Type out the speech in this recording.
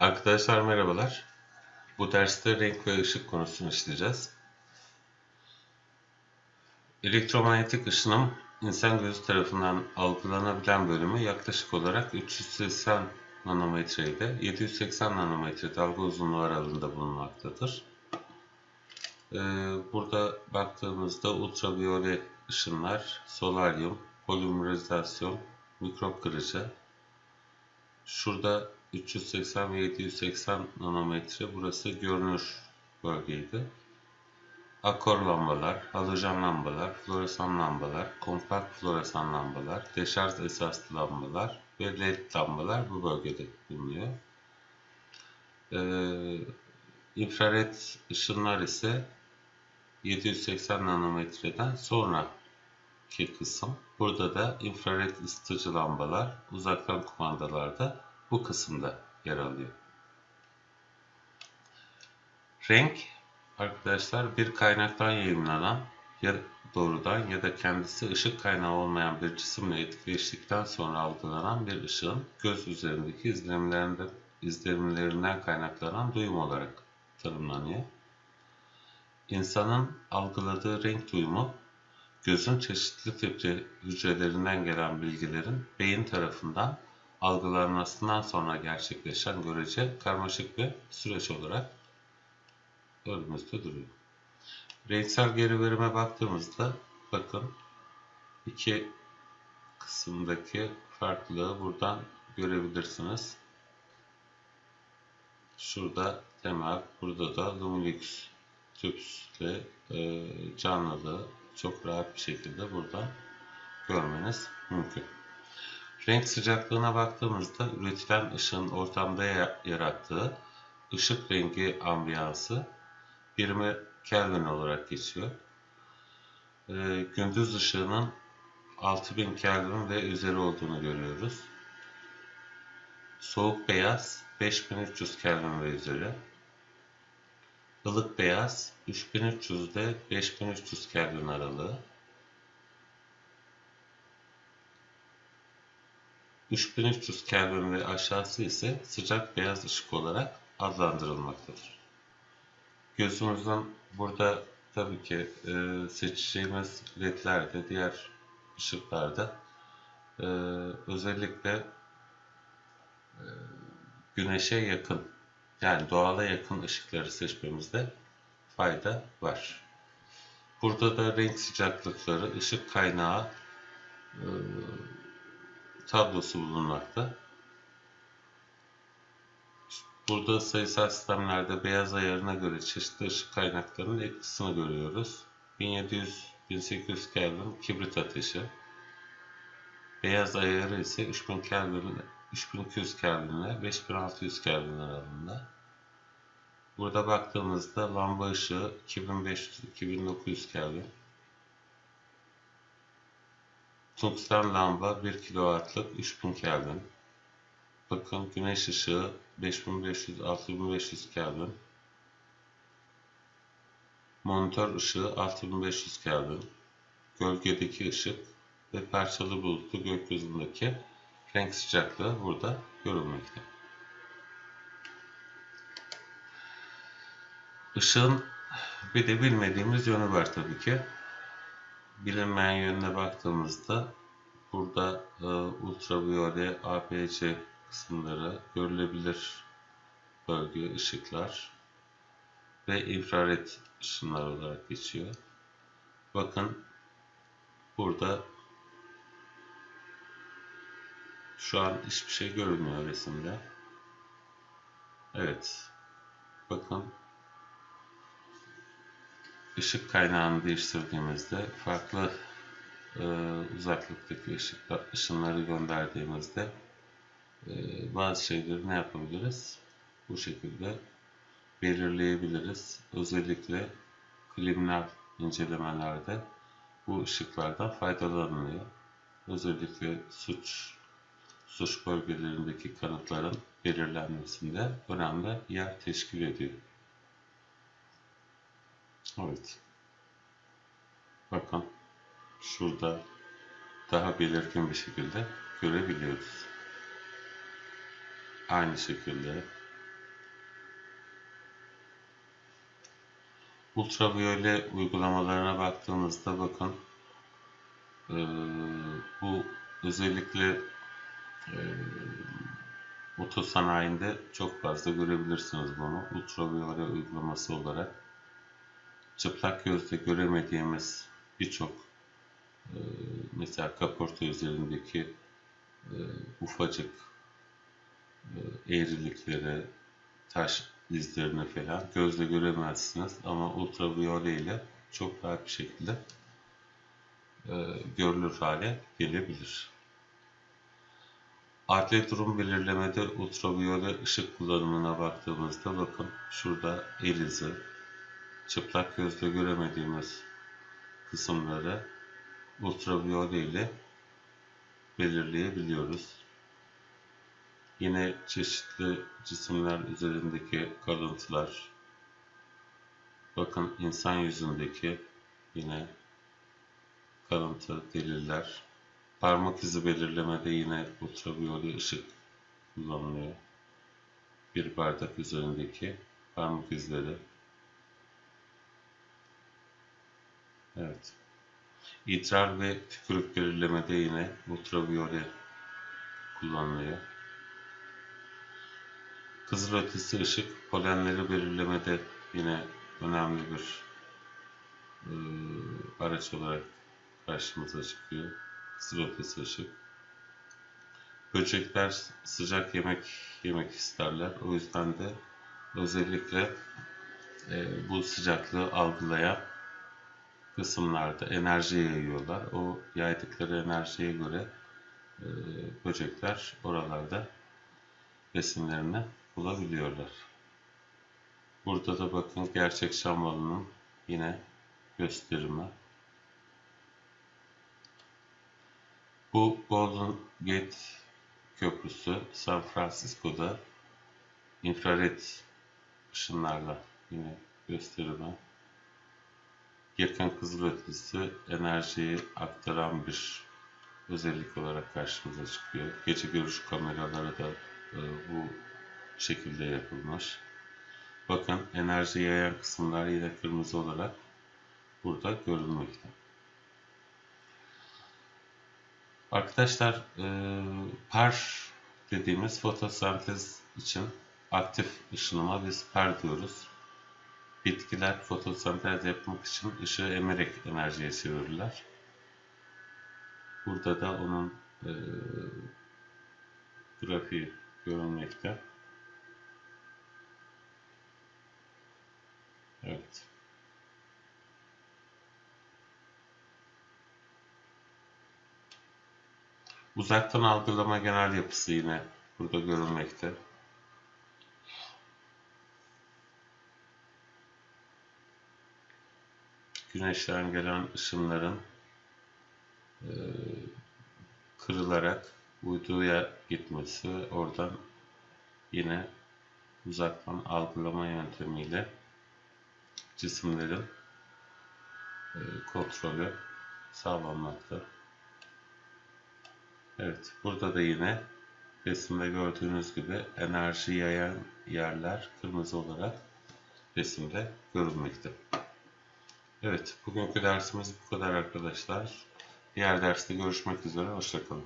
Arkadaşlar merhabalar. Bu derste renk ve ışık konusunu işleyeceğiz. Elektromanyetik ışınım insan gözü tarafından algılanabilen bölümü yaklaşık olarak 380 nanometre ile 780 nanometre dalga uzunluğu aralığında bulunmaktadır. Ee, burada baktığımızda ultraviyole ışınlar, solaryum, polimerizasyon, mikrop kırıcı. Şurada 380 ve 780 nanometre burası görünür bölgeydi. Akor lambalar, halojen lambalar, floresan lambalar, kompakt floresan lambalar, deşarj esaslı lambalar ve led lambalar bu bölgede bulunuyor. Ee, infrared ışınlar ise 780 nanometreden sonraki kısım. Burada da infrared ısıtıcı lambalar uzaktan kumandalarda bu kısımda yer alıyor. Renk arkadaşlar bir kaynaktan yayınlanan ya doğrudan ya da kendisi ışık kaynağı olmayan bir cisimle etkileştikten sonra algılanan bir ışığın göz üzerindeki izlenimlerinden, izlenimlerinden kaynaklanan duyum olarak tanımlanıyor. İnsanın algıladığı renk duyumu gözün çeşitli tipli hücrelerinden gelen bilgilerin beyin tarafından algılanmasından sonra gerçekleşen görece karmaşık bir süreç olarak önümüzde duruyor. Renksel geri verime baktığımızda bakın iki kısımdaki farklılığı buradan görebilirsiniz. Şurada temel, burada da Lumilux tüpsle e, canlılığı çok rahat bir şekilde buradan görmeniz mümkün. Renk sıcaklığına baktığımızda üretilen ışığın ortamda yarattığı ışık rengi ambiyansı birimi Kelvin olarak geçiyor. E, gündüz ışığının 6000 Kelvin ve üzeri olduğunu görüyoruz. Soğuk beyaz 5300 Kelvin ve üzeri. Ilık beyaz 3300 ile 5300 Kelvin aralığı. 3300 Kelvin ve aşağısı ise sıcak beyaz ışık olarak adlandırılmaktadır. Gözümüzün burada tabii ki e, seçeceğimiz ledlerde, diğer ışıklarda e, özellikle e, güneşe yakın yani doğala yakın ışıkları seçmemizde fayda var. Burada da renk sıcaklıkları, ışık kaynağı e, tablosu bulunmakta. Burada sayısal sistemlerde beyaz ayarına göre çeşitli ışık kaynaklarının etkisini görüyoruz. 1700-1800 Kelvin kibrit ateşi. Beyaz ayarı ise 3000 Kelvin 3200 Kelvin ile 5600 Kelvin aralığında. Burada baktığımızda lamba ışığı 2500-2900 Kelvin. Tungsten lamba 1 kW'lık 3000 Kelvin. Bakın güneş ışığı 5500-6500 Kelvin. Monitör ışığı 6500 Kelvin. Gölgedeki ışık ve parçalı bulutlu gökyüzündeki renk sıcaklığı burada görülmekte. Işığın bir de bilmediğimiz yönü var tabii ki. Bilinmeyen yönüne baktığımızda burada e, ultraviyole, ABC kısımları görülebilir bölge ışıklar ve infrared ışınlar olarak geçiyor. Bakın burada şu an hiçbir şey görünmüyor resimde. Evet. Bakın ışık kaynağını değiştirdiğimizde farklı e, uzaklıktaki ışıklar, ışınları gönderdiğimizde e, bazı şeyleri ne yapabiliriz? Bu şekilde belirleyebiliriz. Özellikle kliminal incelemelerde bu ışıklardan faydalanılıyor. Özellikle suç suç bölgelerindeki kanıtların belirlenmesinde önemli yer teşkil ediyor. Evet. Bakın şurada daha belirgin bir şekilde görebiliyoruz. Aynı şekilde ultraviyole uygulamalarına baktığımızda bakın e, bu özellikle e, oto sanayinde çok fazla görebilirsiniz bunu ultraviyole uygulaması olarak çıplak gözle göremediğimiz birçok e, mesela kaporta üzerindeki e, ufacık e, eğrilikleri, taş izlerini falan gözle göremezsiniz ama ultraviyole ile çok rahat bir şekilde e, görülür hale gelebilir. Adli durum belirlemede ultraviyole ışık kullanımına baktığımızda bakın şurada el izi, çıplak gözle göremediğimiz kısımları ultraviyole ile belirleyebiliyoruz. Yine çeşitli cisimler üzerindeki kalıntılar. Bakın insan yüzündeki yine kalıntı deliller. Parmak izi belirlemede yine ultraviyole ışık kullanılıyor. Bir bardak üzerindeki parmak izleri. Evet. İdrar ve tükürük belirlemede yine ultraviyole kullanılıyor. Kızılötesi ışık polenleri belirlemede yine önemli bir e, araç olarak karşımıza çıkıyor. Kızılötesi ışık. Böcekler sıcak yemek yemek isterler. O yüzden de özellikle e, bu sıcaklığı algılayan kısımlarda enerji yayıyorlar. O yaydıkları enerjiye göre e, böcekler oralarda besinlerini bulabiliyorlar. Burada da bakın gerçek şam balının yine gösterimi. Bu Golden Gate Köprüsü San Francisco'da infrared ışınlarla yine gösterimi. Yakın kızılötesi enerjiyi aktaran bir özellik olarak karşımıza çıkıyor. Gece görüş kameraları da e, bu şekilde yapılmış. Bakın enerji yayan kısımlar yine kırmızı olarak burada görülmekte. Arkadaşlar e, par dediğimiz fotosentez için aktif ışınıma biz par diyoruz. Bitkiler fotosentez yapmak için ışığı emerek enerjiye çevirirler. Burada da onun e, grafiği görülmekte. Evet. Uzaktan algılama genel yapısı yine burada görülmekte. Güneşten gelen ışınların e, kırılarak uyduya gitmesi, oradan yine uzaktan algılama yöntemiyle cisimlerin e, kontrolü sağlanmakta. Evet, burada da yine resimde gördüğünüz gibi enerji yayan yerler kırmızı olarak resimde görülmekte. Evet, bugünkü dersimiz bu kadar arkadaşlar. Diğer derste görüşmek üzere, hoşçakalın.